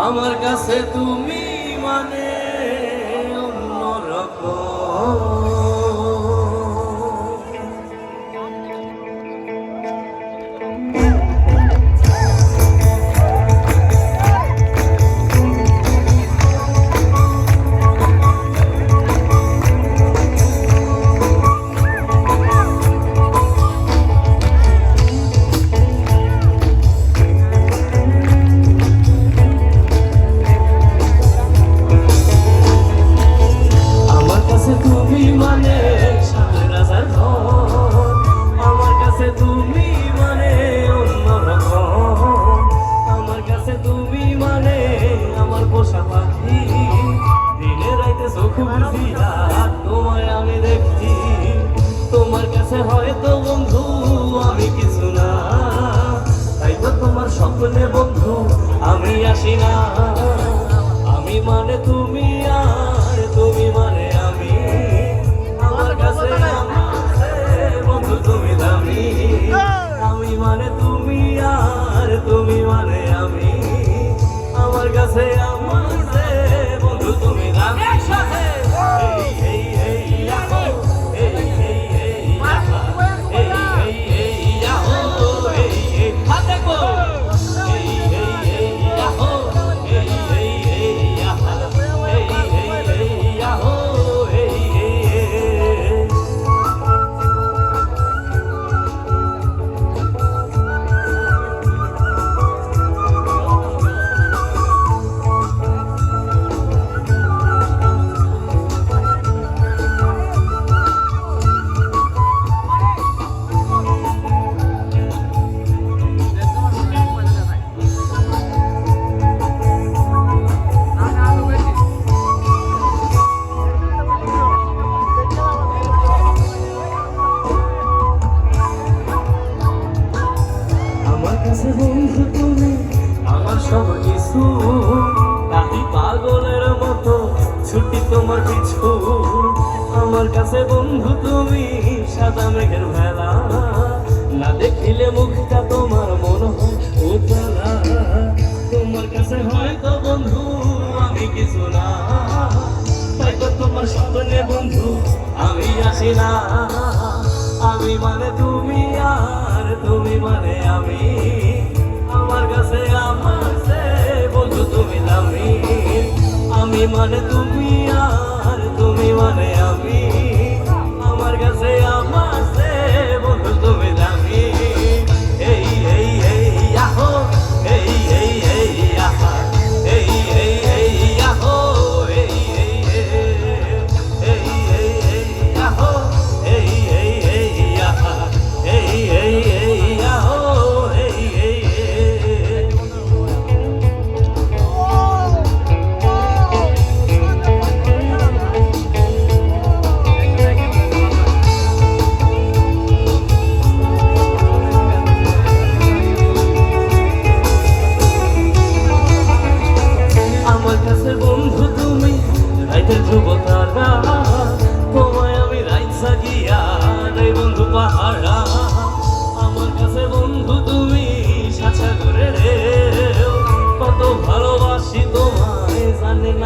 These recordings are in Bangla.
আমার কাছে তুমি মানে আমি মানে তো পাগলের মতো, ছুটি তোমার পিছু। আমার কাছে বন্ধু, তুমি সাদা মেঘের ভেলা না দেখিলে মুখটা তোমার মনে হয় উতলা। তোমার কাছে হয়তো বন্ধু, আমি কিছু না। হয়তো তোমার স্বপ্নে বন্ধু, আমি আসি না। আমি মানে তুমি, আর তুমি মানে আমি। আমার কাছে আমার তুমি মানে তুমি আর তুমি মানে আমি।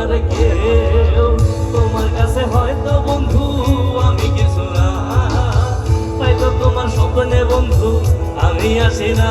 কেউ, তোমার কাছে হয়তো বন্ধু, আমি কিছু না। হয়তো তোমার স্বপ্নে বন্ধু, আমি আসি না।